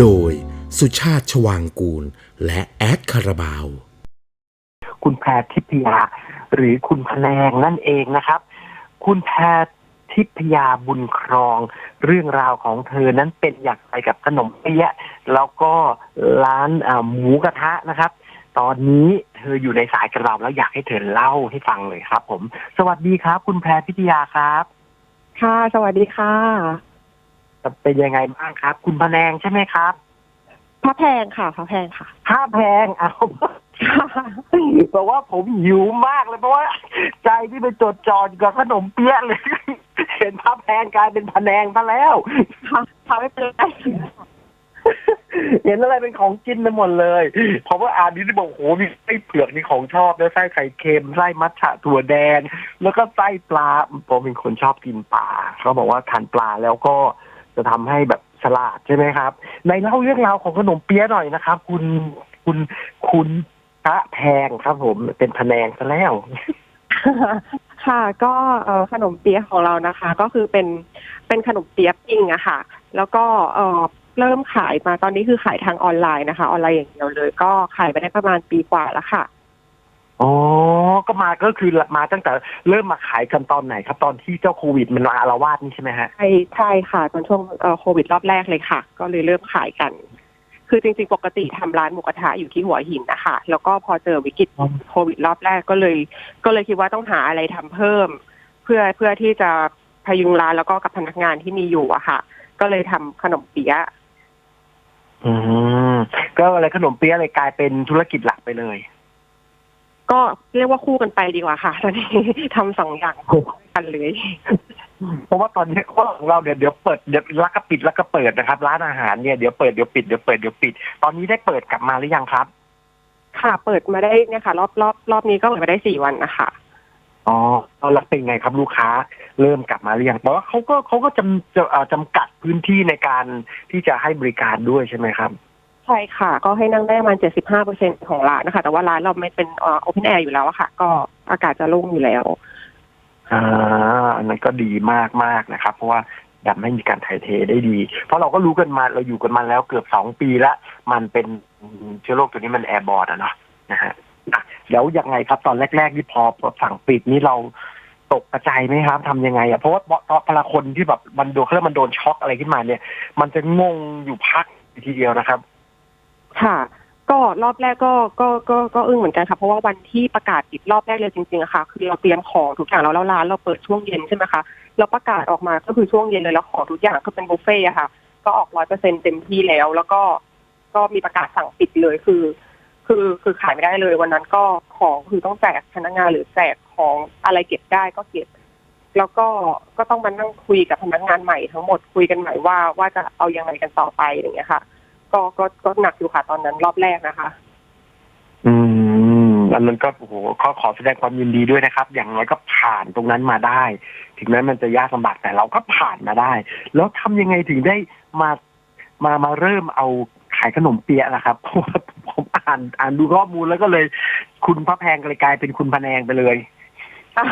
โดยสุชาติชวางกูล และแอดคาราบาว คุณแพรทิพยา หรือคุณพแนงนั่นเองนะครับ คุณแพรทิพยาบุญครอง เรื่องราวของเธอนั้นเป็นอย่างไรกับขนมเปี๊ยะแล้วก็ร้านอ่าหมูกระทะนะครับ ตอนนี้เธออยู่ในสายกับเราแล้วอยากให้เธอเล่าให้ฟังเลยครับ ผม สวัสดีครับ คุณแพรทิพยาครับ ค่ะ สวัสดีค่ะ เป็นยังไงบ้างครับ คุณพแนงใช่ไหมครับพระแพงค่ะพระแพงค่ะค่าแพงเอาเพราะว่าผมหิวมากเลยเพราะว่า ใจที่ไปจดจ่ออยู่กับขนมเปี๊ยะเลย เห็นพับแพงกลายเป็นพะแนงซะแล้วค่ะค่ะไม่เป็นไรเห็นอะไรเป็นของกินไปหมดเลย เพราะว่าอ่านนี้ที่บอกโอ้โหมีไส้เผือกนี่ของชอบแล้วไส้ไข่เค็มไส้มัทฉะถั่วแดง แล้วก็ไส้ปลาผมเป็นคนชอบกินปลาเขาบอกว่าทานปลาแล้วก็ จะทำให้แบบฉลาดใช่ไหมครับ ในเล่าเรื่องราวของขนมเปี๊ยะหน่อยนะครับ คุณคุณคุณพระแพงครับผมเป็นพแนงซะแล้ว ค่ะก็ขนมเปี๊ยะของเรานะคะ ก็คือเป็นเป็นขนมเปี๊ยะปิ้งอะค่ะ แล้วก็เเริ่มขายมาตอนนี้คือขายทางออนไลน์นะคะ ออนไลน์อย่างเดียวเลย ก็ขายไปได้ประมาณปีกว่าแล้วค่ะ อ๋อ ก็มาก็คือมาตั้งแต่เริ่มมาขายกันตอนไหนครับ ตอนที่เจ้าโควิดมันมาอาละวาดนี่ใช่ไหมฮะ ใช่ใช่ค่ะตอนช่วงเอ่อโควิดรอบแรกเลยค่ะ ก็เลยเริ่มขายกัน คือจริงๆ ปกติทำร้านหมูกระทะอยู่ที่หัวหินนะคะแล้วก็พอเจอวิกฤตอ๋อโควิดรอบแรกก็เลย ก็เลยคิดว่าต้องหาอะไรทำเพิ่ม เพื่อเพื่อที่จะพยุงร้านแล้วก็กับพนักงานที่มีอยู่อะค่ะ ก็เลยทำขนมเปี๊ยะ อืม ก็อะไรขนมเปี๊ยะเลยกลายเป็นธุรกิจหลักไปเลย ก็เรียกว่าคู่กันไปดีกว่าค่ะ ตอนนี้ทำสองอย่างคู่กันเลย เพราะว่าตอนนี้ของเราเดี๋ยวเดี๋ยวเปิดเดี๋ยวแล้วก็ปิดแล้วก็เปิดนะครับ ร้านอาหารเนี่ยเดี๋ยวเปิดเดี๋ยวปิดเดี๋ยวเปิดเดี๋ยวปิด ตอนนี้ได้เปิดกลับมาหรือยังครับ ค่ะ เปิดมาได้เนี่ยค่ะ รอบรอบรอบนี้ก็เปิดมาได้สี่วันนะคะอ๋อแล้วเป็นไงครับลูกค้า เริ่มกลับมาหรือยังเพราะว่าเขาก็เขาก็จำจะเอ่อจำกัดพื้นที่ในการที่จะให้บริการด้วยใช่ไหมครับใช่ค่ะ ก็ให้นั่งได้ประมาณเจ็ดสิบห้าเปอร์เซ็นของร้านนะคะ แต่ว่าร้านเราไม่เป็นโอเพนแอร์อยู่แล้วอะค่ะ ก็อากาศจะโล่งอยู่แล้ว อ่าอันนั้นก็ดีมากมากนะครับ เพราะว่าดับไม่มีการถ่ายเทได้ดี เพราะเราก็รู้กันมาเราอยู่กันมาแล้วเกือบสองปีแล้วมันเป็นเชื้อโรคตัวนี้มันแอร์บอร์ดอะเนาะนะฮะแล้วยังไงครับตอนแรกๆที่พอสั่งปิดนี่เราตกกระจายไหมครับทำยังไงอะเพราะว่าตอนพละคนที่แบบมันโดนเขาเรียกมันโดนช็อกอะไรขึ้นมาเนี่ย มันจะงงอยู่พักทีเดียวนะครับ ค่ะ ก็รอบแรกก็ก็ก็ก็อึ้งเหมือนกันค่ะ เพราะว่าวันที่ประกาศปิดรอบแรกเลยจริงๆอะค่ะ คือเราเตรียมของทุกอย่างแล้วแล้วร้านเราเปิดช่วงเย็นใช่ไหมคะเราประกาศออกมาก็คือช่วงเย็นเลยแล้วของทุกอย่างก็เป็นบุฟเฟ่ค่ะ ก็ออกร้อยเปอร์เซ็นเต็มที่แล้ว แล้วก็ก็มีประกาศสั่งปิดเลยคือ คือคือขายไม่ได้เลย วันนั้นก็ของคือต้องแจกพนักงานหรือแจกของอะไรเก็บได้ก็เก็บแล้วก็ก็ต้องมานั่งคุยกับพนักงานใหม่ทั้งหมดคุยกันใหม่ว่าว่าจะเอายังไงกันต่อไปอย่างเงี้ยค่ะ ก็ก็ก็หนักอยู่ค่ะตอนนั้นรอบแรกนะคะ อืมอันนั้นก็โอ้โหขอขอแสดงความยินดีด้วยนะครับ อย่างน้อยก็ผ่านตรงนั้นมาได้ ถึงแม้มันจะยากลำบากแต่เราก็ผ่านมาได้ แล้วทำยังไงถึงได้มามามาเริ่มเอาขายขนมเปี๊ยะนะครับ เพราะว่าผมอ่านอ่านดูข้อมูลแล้วก็เลย คุณพระแพงเลยกลายเป็นคุณพะแนงไปเลย อ่า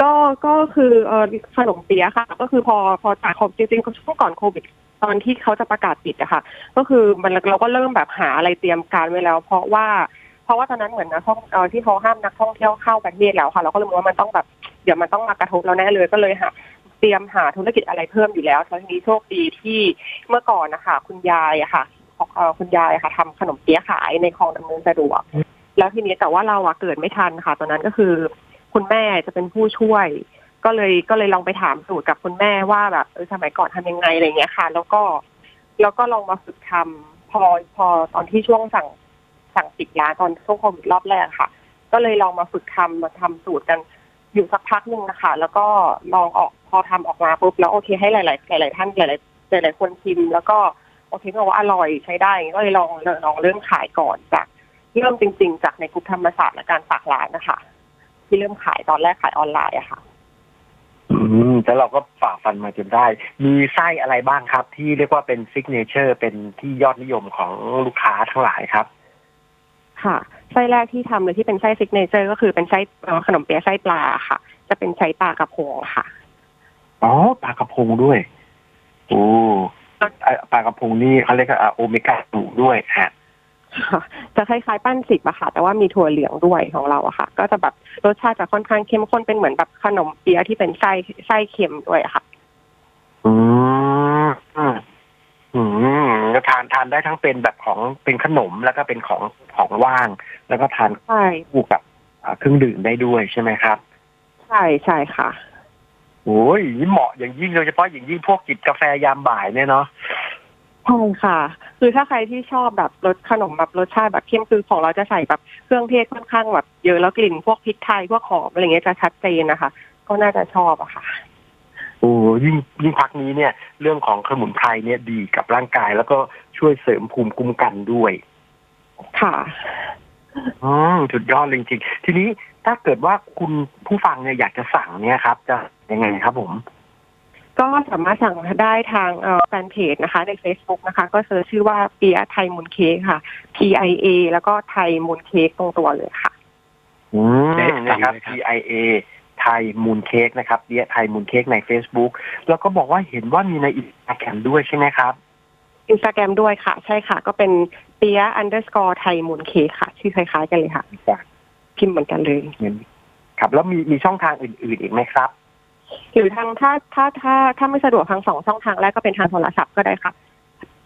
ก็ก็คือเออขนมเปี๊ยะค่ะ ก็คือพอพอจากโควิดจริงๆก็ช่วงก่อนโควิด ตอนที่เขาจะประกาศปิดอะค่ะ ก็คือมันเราก็เริ่มแบบหาอะไรเตรียมการไว้แล้ว เพราะว่าเพราะว่าตอนนั้นเหมือนนักท่องเอ่อที่เขาห้ามนักท่องเที่ยวเข้าประเทศแล้วค่ะ เราก็เลยมองว่ามันต้องแบบเดี๋ยวมันต้องมากระทบเราแน่เลยก็เลยหาเตรียมหาธุรกิจอะไรเพิ่มอยู่แล้วแล้วทีนี้โชคดีที่เมื่อก่อนนะคะคุณยายอะค่ะเอ่อคุณยายค่ะทำขนมเปี๊ยะขายในคลองดำเนินสะดวก แล้วทีนี้แต่ว่าเราอะเกิดไม่ทันค่ะ ตอนนั้นก็คือ คุณแม่จะเป็นผู้ช่วย ก็เลยก็เลยลองไปถามสูตรกับคุณแม่ว่าแบบเออสมัยก่อนทำยังไงอะไรเงี้ยค่ะ แล้วก็แล้วก็ลองมาฝึกทำพอพอตอนที่ช่วงสั่งสั่งปิดร้านตอนช่วงโควิดรอบแรกค่ะ ก็เลยลองมาฝึกทำมาทำสูตรกันอยู่สักพักหนึ่งนะคะ แล้วก็ลองออกพอทำออกมาปุ๊บแล้วโอเคให้หลาย ๆ หลาย ๆ ท่านหลาย ๆ หลาย ๆ คนชิม แล้วก็โอเคก็บอกว่าอร่อยใช้ได้ก็เลยลองลองเริ่มขายก่อนจากเริ่มจริง ๆ จากในกลุ่มธรรมศาสตร์และการฝากร้านนะคะ ที่เริ่มขายตอนแรกขายออนไลน์อะค่ะ อืมแต่เราก็ฝ่าฟันมาจนได้ มีไส้อะไรบ้างครับ ที่เรียกว่าเป็นซิกเนเจอร์เป็นที่ยอดนิยมของลูกค้าทั้งหลายครับ ค่ะไส้แรกที่ทำเลยที่เป็นไส้ซิกเนเจอร์ก็คือเป็นไส้เอ่อขนมเปี๊ยะไส้ปลาค่ะ จะเป็นไส้ปลากระพงค่ะอ๋อปลากระพงด้วยโอ้เอ่อปลากระพงนี่เขาเรียกว่าโอเมก้าสูงด้วยฮะค่ะ จะคล้ายๆ ปั้นสิบอะค่ะ แต่ว่ามีถั่วเหลืองด้วยของเราอะค่ะ ก็จะแบบรสชาติจะค่อนข้างเข้มข้นเป็นเหมือนแบบขนมเปี๊ยะที่เป็นไส้ไส้เค็มด้วยอะค่ะ อืมอืมอืมก็ทานทานได้ทั้งเป็นแบบของเป็นขนมแล้วก็เป็นของของว่าง แล้วก็ทานใช่คู่กับอ่าเครื่องดื่มได้ด้วยใช่ไหมครับ ใช่ใช่ค่ะโอ้ยนี่เหมาะอย่างยิ่งโดยเฉพาะอย่างยิ่งพวกจิบกาแฟยามบ่ายเนี่ยเนาะ ใช่ค่ะ คือถ้าใครที่ชอบแบบรสขนมแบบรสชาติแบบเข้มคือของเราจะใส่แบบเครื่องเทศค่อนข้างแบบเยอะแล้วกลิ่นพวกพริกไทยพวกหอมอะไรเงี้ยจะชัดเจนนะคะ ก็น่าจะชอบอะค่ะโอ้ยิ่งยิ่งพักนี้เนี่ย เรื่องของสมุนไพรเนี่ยดีกับร่างกาย แล้วก็ช่วยเสริมภูมิคุ้มกันด้วย ค่ะอืมสุดยอดเลยจริงๆทีนี้ถ้าเกิดว่าคุณผู้ฟังเนี่ยอยากจะสั่งเนี่ยครับ จะยังไงครับผม ก็สามารถสั่งได้ทางเอ่อแฟนเพจนะคะใน Facebook นะคะ ก็เซิร์ชชื่อว่าเปียะไทยมูนเค้กค่ะ P I A แล้วก็ไทยมูนเค้กตรงตัวเลยค่ะอืมได้นะครับเลยครับ TIA ไทยมูนเค้กนะครับเดียไทยมูนเค้กใน Facebook แล้วก็บอกว่าเห็นว่ามีในอินสตาแกรมด้วยใช่ไหมครับอินสตาแกรมด้วยค่ะ ใช่ค่ะ ก็เป็นเปียะ underscore ไทยมูนเค้กค่ะ ชื่อคล้ายๆกันเลยค่ะจ้ะพิมพ์เหมือนกันเลยครับ แล้วมีมีช่องทางอื่น ๆ อีกไหมครับ หรือทางถ้าถ้าถ้าถ้าไม่สะดวกทางสองช่องทางแรกก็เป็นทางโทรศัพท์ก็ได้ค่ะ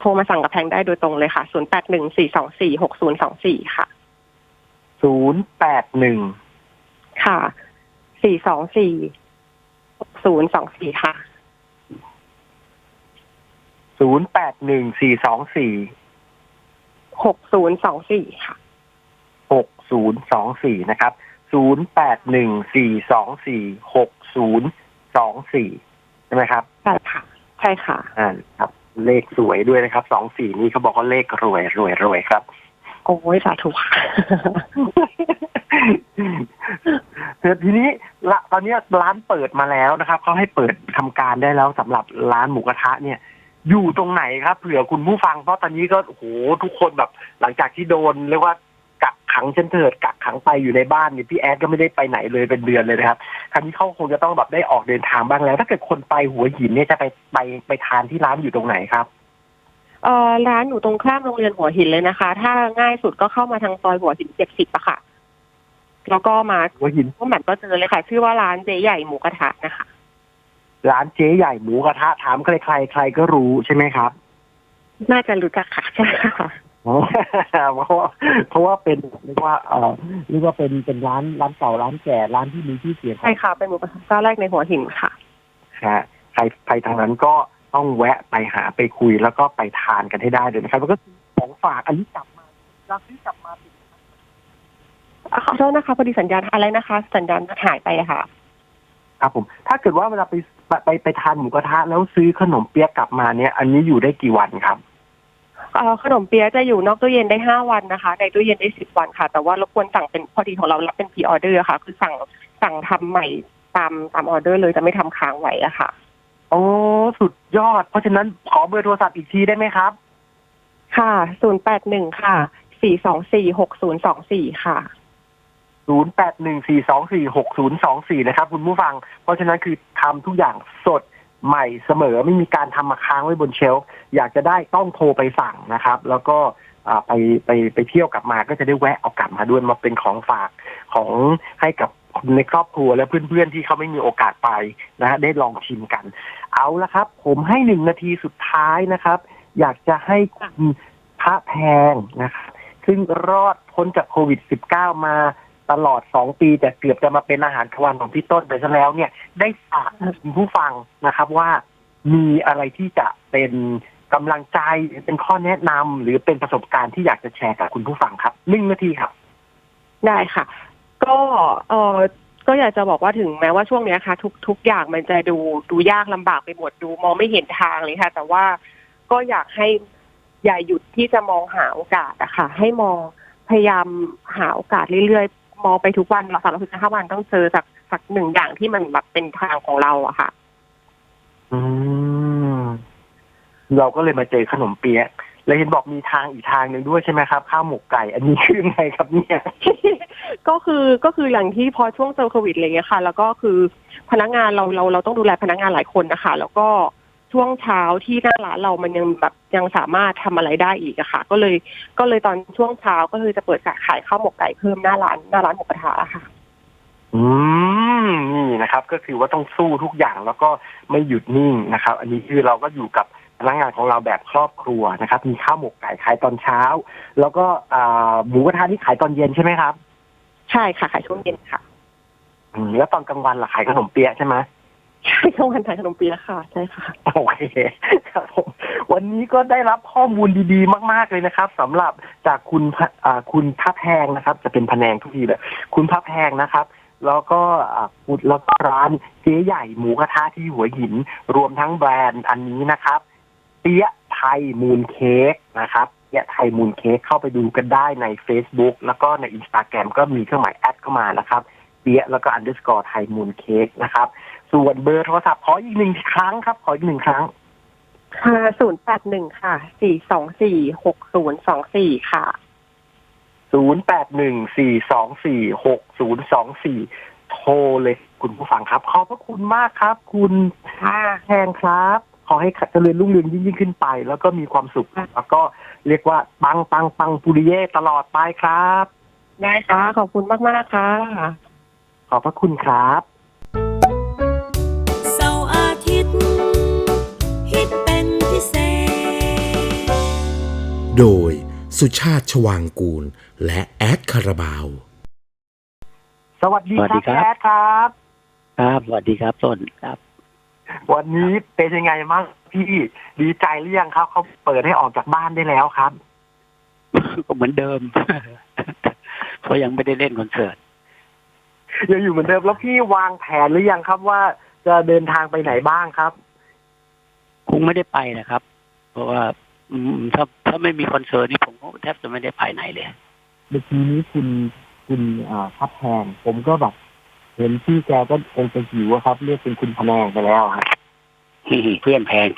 โทรมาสั่งกับแพงได้โดยตรงเลยค่ะ0 8 1 4 2 4 6 0 2 4ค่ะ081ค่ะ4 2 4 6 0 2 4ค่ะ081424 6 0 2 4ค่ะ6024นะครับ 0814246024ใช่ไหมครับ ใช่ค่ะ ใช่ค่ะอ่าครับเลขสวยด้วยนะครับ24นี่เขาบอกว่าเลขรวยรวยรวยครับ โอ้ยสาธุค่ะแต่ทีนี้ละตอนนี้ร้านเปิดมาแล้วนะครับเขาให้เปิดทำการได้แล้วสำหรับร้านหมูกระทะเนี่ย อยู่ตรงไหนครับเผื่อคุณผู้ฟังเพราะตอนนี้ก็โอ้โหทุกคนแบบ หลังจากที่โดนเรียกว่ากัก ขังเช่นเถิดกักขังไปอยู่ในบ้านเนี่ยพี่แอดก็ไม่ได้ไปไหนเลยเป็นเดือนเลยนะครับคราวนี้เขาคงจะต้องแบบได้ออกเดินทางบ้างแล้ว ถ้าเกิดคนไปหัวหินเนี่ยจะไปไปไปทานที่ร้านอยู่ตรงไหนครับเอ่อร้านอยู่ตรงข้ามโรงเรียนหัวหินเลยนะคะ ถ้าง่ายสุดก็เข้ามาทางซอยหัวหินเจ็ดสิบอะค่ะ แล้วก็มาหัวหินก็แมปก็เจอเลยค่ะ ชื่อว่าร้านเจ๊ใหญ่หมูกระทะนะคะ ร้านเจ๊ใหญ่หมูกระทะถามใครใครๆใครก็รู้ใช่ไหมครับ น่าจะรู้จักค่ะใช่ค่ะ เพราะว่าเพราะว่าเป็นเรียกว่าเอ่อเรียกว่าเป็นเป็นร้านร้านเก่าร้านแก่ร้านที่มีชื่อเสียงใช่ค่ะเป็นหมูกระทะเจ้าแรกในหัวหินค่ะฮะใครใครทางนั้นก็ต้องแวะไปหาไปคุยแล้วก็ไปทานกันให้ได้เลยนะครับแล้วก็ของฝากอันนี้กลับมาเราซื้อกลับมาติดอะขอโทษนะคะพอดีสัญญาณอะไรนะคะ สัญญาณหายไปอะค่ะครับผมถ้าเกิดว่าเวลาไปไปไปไปทานหมูกระทะแล้วซื้อขนมเปี๊ยะกลับมาเนี่ย อันนี้อยู่ได้กี่วันครับ เอ่อขนมเปี๊ยะจะอยู่นอกตู้เย็นได้ห้าวันนะคะ ในตู้เย็นได้สิบวันค่ะ แต่ว่ารบกวนสั่งเป็นพอดีของเรารับเป็นพรีออเดอร์ค่ะ คือสั่งสั่งทำใหม่ตามตามออเดอร์เลยจะไม่ทำค้างไว้อะค่ะ โอ้สุดยอด เพราะฉะนั้นขอเบอร์โทรศัพท์อีกทีได้ไหมครับ ค่ะศูนย์แปดหนึ่งค่ะสี่สองสี่หกศูนย์สองสี่ค่ะ 0814246024 นะครับคุณผู้ฟัง เพราะฉะนั้นคือทำทุกอย่างสด ใหม่เสมอไม่มีการทำมาค้างไว้บนเชลฟ์อยากจะได้ต้องโทรไปสั่งนะครับ แล้วก็อ่าไปไปไปเที่ยวกลับมาก็จะได้แวะเอากลับมาด้วยมาเป็นของฝากของให้กับคนในครอบครัวและเพื่อนๆที่เขาไม่มีโอกาสไปนะฮะได้ลองชิมกัน เอาละครับ ผมให้หนึ่งนาทีสุดท้ายนะครับ อยากจะให้คุณพระแพงนะครับซึ่งรอดพ้นจากโควิด -19 มา ตลอดสองปีแต่เกือบจะมาเป็นอาหารกลางวันของพี่ต้นไปซะแล้วเนี่ยได้ฝากคุณผู้ฟังนะครับว่า มีอะไรที่จะเป็นกำลังใจเป็นข้อแนะนำหรือเป็นประสบการณ์ที่อยากจะแชร์กับคุณผู้ฟังครับหนึ่งนาทีครับ ได้ค่ะ ก็เออก็อยากจะบอกว่าถึงแม้ว่าช่วงนี้ค่ะ ทุกทุกอย่างมันจะดูดูยากลำบากไปหมดดูมองไม่เห็นทางเลยค่ะ แต่ว่าก็อยากให้อย่าหยุดที่จะมองหาโอกาสอะค่ะ ให้มองพยายามหาโอกาสเรื่อยๆ มองไปทุกวันเราสามร้อยสิบห้าวันต้องเจอสักสักหนึ่งอย่างที่มันแบบเป็นทางของเราอะค่ะ อืมเราก็เลยมาเจอขนมเปี๊ยะแล้วเห็นบอกมีทางอีกทางหนึ่งด้วยใช่ไหมครับ ข้าวหมกไก่ อันนี้คือไงครับเนี่ย ก็คือก็คืออย่างที่พอช่วงเจอโควิดอะไรเงี้ยค่ะ แล้วก็คือพนักงานเราเราเราต้องดูแลพนักงานหลายคนนะคะแล้วก็ ช่วงเช้าที่หน้าร้านเรามันยังแบบยังสามารถทำอะไรได้อีกอะค่ะ ก็เลยก็เลยตอนช่วงเช้าก็คือจะเปิดขายข้าวหมกไก่เพิ่มหน้าร้านหน้าร้านหมูกระทะค่ะ อืมนี่นะครับ ก็คือว่าต้องสู้ทุกอย่างแล้วก็ไม่หยุดนิ่งนะครับ อันนี้คือเราก็อยู่กับพนักงานของเราแบบครอบครัวนะครับ มีข้าวหมกไก่ขายตอนเช้า แล้วก็อ่าหมูกระทะนี่ขายตอนเย็นใช่ไหมครับ ใช่ค่ะขายช่วงเย็นค่ะอืมแล้วตอนกลางวันล่ะขายขนมเปี๊ยะใช่ไหมใใช่ช่วงวันขายขนมเปี๊ยะค่ะใช่ค่ะ โอเคครับผมวันนี้ก็ได้รับข้อมูลดีๆ มาก ๆ เลยนะครับสำหรับจากคุณพะอ่าคุณพระแพงนะครับ จะเป็นพะแนงทุกทีเลยคุณพระแพงนะครับ แล้วก็อ่าคุณแล้วก็ร้านเจ๊ใหญ่หมูกระทะที่หัวหิน รวมทั้งแบรนด์อันนี้นะครับ เปี๊ยะไทยมูนเค้กนะครับเปี๊ยะไทยมูนเค้กเข้าไปดูกันได้ใน Facebook แล้วก็ในอินสตาแกรมก็มีเครื่องหมายแอดเข้ามานะครับเปี๊ยะแล้วก็อันเดอร์สกอร์ไทยมูนเค้กนะครับ ส่วนเบอร์โทรศัพท์ขออีกหนึ่งครั้งครับ ขออีกหนึ่งครั้ง ค่ะศูนย์แปดหนึ่งค่ะ สี่สองสี่หกศูนย์สองสี่ค่ะ ศูนย์แปดหนึ่งสี่สองสี่หกศูนย์สองสี่โทรเลยคุณผู้ฟังครับ ขอบพระคุณมากครับ คุณแทงครับ ขอให้เจริญรุ่งเรืองยิ่งยิ่งขึ้นไป แล้วก็มีความสุข แล้วก็เรียกว่าปังปังปังปุริเย่ตลอดไปครับ ได้ค่ะ ขอบคุณมากมากๆค่ะ ขอบพระคุณครับ โดยสุชาติชวางกูล และแอดคาราบาว สวัสดีสวัสคดีรับครับแอดครับ ครับสวัสดีครับต้นครับ วันนี้เป็นยังไงบ้างพี่ดีใจหรือยังครับเขาเปิดให้ออกจากบ้านได้แล้วครับ ก็เหมือนเดิมเพราะยังไม่ได้เล่นคอนเสิร์ตยังอยู่เหมือนเดิมแล้วพี่วางแผนหรือยังครับว่าจะเดินทางไปไหนบ้างครับ คงไม่ได้ไปนะครับ เพราะว่า อืมถ้าถ้าไม่มีคอนเสิร์ตนี่ผมก็แทบจะไม่ได้ไปไหนเลยเมื่อกี้นี้คุณคุณอ่าพับแพงผมก็แบบเห็นพี่แกก็คงจะหิวอะครับ เรียกเป็นคุณพะแนงไปแล้วครับเพื่อนแพง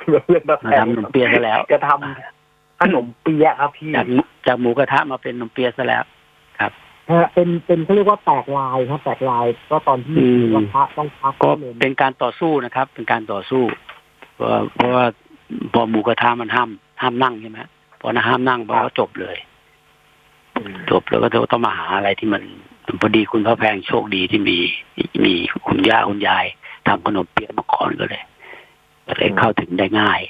เพื่อนมาแพมาทำขนมเปี๊ยะซะแล้ว จะทำขนมเปี๊ยะครับพี่จากจากหมูกระทะมาเป็นขนมเปี๊ยะซะแล้วฮะเป็นเป็นเขาเรียกว่าแตกลายครับ แตกลายก็ตอนที่อืมหมูกระทะต้องพักก็เลยเป็นการต่อสู้นะครับ เป็นการต่อสู้เพราะว่าเพราะว่าพอหมูกระทะมันห้ามห้ามนั่งใช่ไหมพอนะห้ามนั่งพอก็จบเลยจบแล้วก็ต้องมาหาอะไรที่มันพอดีคุณพ่อแพงโชคดีที่มีมีคุณย่าคุณยายทำขนมเปี๊ยะมาก่อนก็เลยก็เลยเข้าถึงได้ง่าย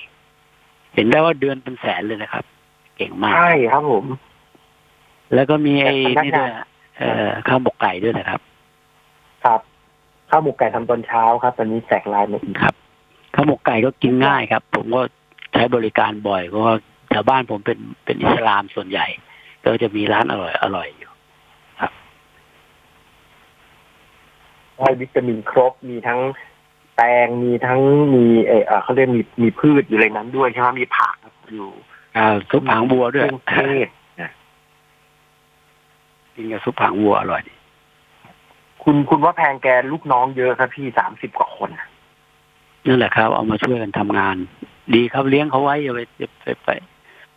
เห็นได้ว่าเดือนเป็นแสนเลยนะครับ เก่งมากใช่ครับผม แล้วก็มีไอ้พนักงานนี่ด้วยเอ่อข้าวหมกไก่ด้วยนะครับ ครับข้าวหมกไก่ทำตอนเช้าครับตอนนี้แตกลายมาอีกครับ ข้าวหมกไก่ก็กินง่ายครับ ผมก็ใช้บริการบ่อยเพราะว่าแถวบ้านผมเป็นเป็นอิสลามส่วนใหญ่ ก็จะมีร้านอร่อยอร่อยอยู่ให้วิตามินครบมีทั้งแตงมีทั้งมีเออเอ่อเขาเรียกมีมีพืชอยู่ในนั้นด้วยใช่ไหมมีผักอยู่อ่าซุปหางวัวด้วยเครื่องเทศกินกับซุปหางวัวอร่อยดีคุณคุณว่าแพงแกลูกน้องเยอะครับพี่สามสิบกว่าคนน่ะ นั่นแหละครับ เอามาช่วยกันทำงาน ดีครับเลี้ยงเขาไว้อย่าไปไปไป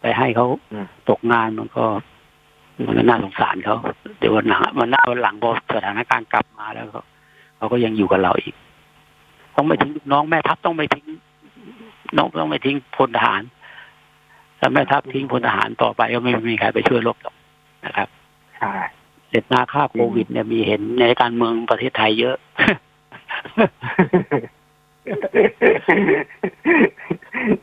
ไปให้เขาตกงานมันก็ มันก็น่าสงสารเขาเดี๋ยววันหลังวันหน้าวันหลังพอสถานการณ์กลับมาแล้วเขาเขาก็ยังอยู่กับเราอีก ต้องไม่ทิ้งลูกน้องแม่ทัพต้องไม่ทิ้งน้องต้องไม่ทิ้งพลทหารถ้าแม่ทัพทิ้งพลทหารต่อไปก็ไม่มีใครไปช่วยรบหรอกนะครับใช่เสร็จนาค่าโควิดเนี่ยมีเห็นในการเมืองประเทศไทยเยอะ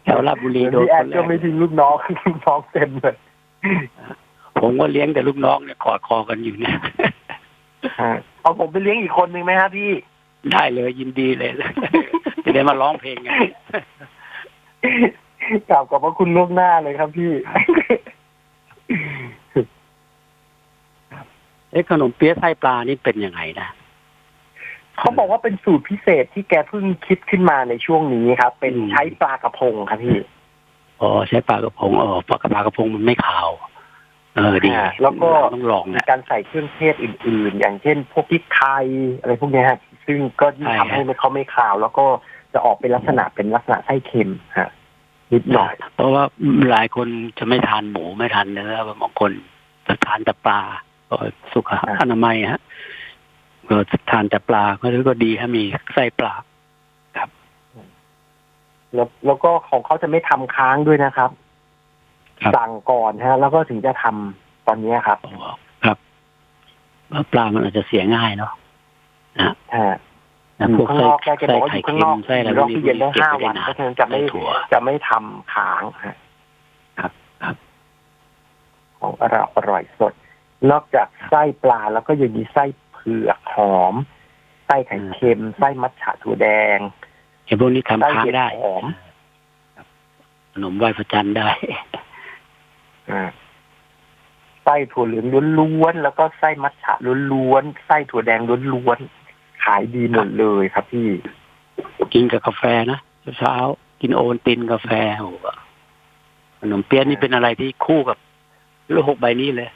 แถวราชบุรีโดนพี่แอคดนแรก็กไม่ทิ้งลูกน้องลูกน้องเต็มเลยผมก็เลี้ยงแต่ลูกน้องเนี่ยกอดคอกันอยู่เนี่ย เอาผมไปเลี้ยงอีกคนนึงไหมครับพี่ ได้เลยยินดีเลย จะได้มาร้องเพลงกันกราบขอบพระคุณล่วงหน้าเลยครับพี่ เอ๊ะขนมเปี๊ยะไส้ปลานี่เป็นยังไงนะ เขาบอกว่าเป็นสูตรพิเศษที่แกเพิ่งคิดขึ้นมาในช่วงนี้ครับ เป็นอืมใช้ปลากระพงครับพี่อ๋อใช้ปลากระพงอ๋อปลากระปลากระพงมันไม่ขาว เออดีอ่าแล้วก็เราต้องลองมีนะการใส่เครื่องเทศอื่น ๆ อย่างเช่น พวกพริกไทยอะไรพวกเนี้ยฮะซึ่งก็ยิ่งใช่ทำให้มันเขาไม่ขาว แล้วก็จะออกเป็นลักษณะเป็นลักษณะไส้เค็มฮะนิดหน่อยเพราะว่าหลายคนจะไม่ทานหมูไม่ทานเนื้อบางคนจะทานแต่ปลาก็สุขอนามัยฮะ ก็ทานแต่ปลาก็ถือก็ดีถ้ามีไส้ปลาแล้วแล้วก็ของเขาจะไม่ทำค้างด้วยนะครับครับสั่งก่อนฮะ แล้วก็ถึงจะทำตอนนี้ครับอ๋อครับว่าปลามันอาจจะเสียง่ายเนาะนะฮะนะอยู่พวกข้างไส้นอกแกจะบไส้อกว่าอไข่ยู่ข้างเค็นมอกไส้อะไรอยู่พรวอกบนี้ตู้เย็นได้เก็บห้าไว้วันได้นานเพราะฉะนั้นจะไม่ไส้ถั่วจะไม่ทำค้างฮะครับครับ ของอร่อยอร่อยสด นอกจากไส้ปลาแล้วก็ยังมีไส้ เผือกหอมไส้ไข่เค็มไส้มัทฉะถั่วแดงไอ้พวกนี้ทำไส้ค้างเห็ดได้หอมครับขนมไหว้พระจันทร์ได้อ่าไส้ถั่วเหลืองล้วนๆแล้วก็ไส้มัทฉะล้วนๆไส้ถั่วแดงล้วนๆขายดีหมดเลยครับพี่ กินกับกาแฟนะเช้าๆกินโอวัลตินกาแฟโอ้โหขนมเปี๊ยะนี่เป็นอะไรที่คู่กับโลกใบนี้เลย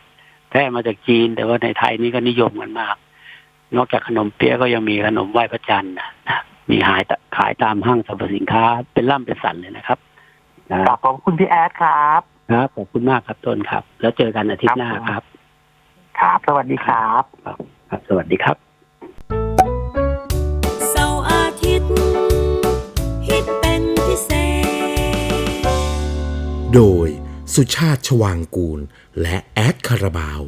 แท้มาจากจีนแต่ว่าในไทยนี่ก็นิยมกันมาก นอกจากขนมเปี๊ยะก็ยังมีขนมไหว้พระจันทร์นะนะมีขายตขายตามห้างสรรพสินค้า เป็นล่ำเป็นสันเลยนะครับนะขอบขอบคุณพี่แอดครับครับขอบคุณมากครับต้นครับ แล้วเจอกันอาทิตย์หน้าครับ ครับ สวัสดีครับครับครับสวัสดีครับเสาร์อาทิตย์ฮิตเป็นพิเศษ โดยสุชาติชวางกูล และแอดคาราบาว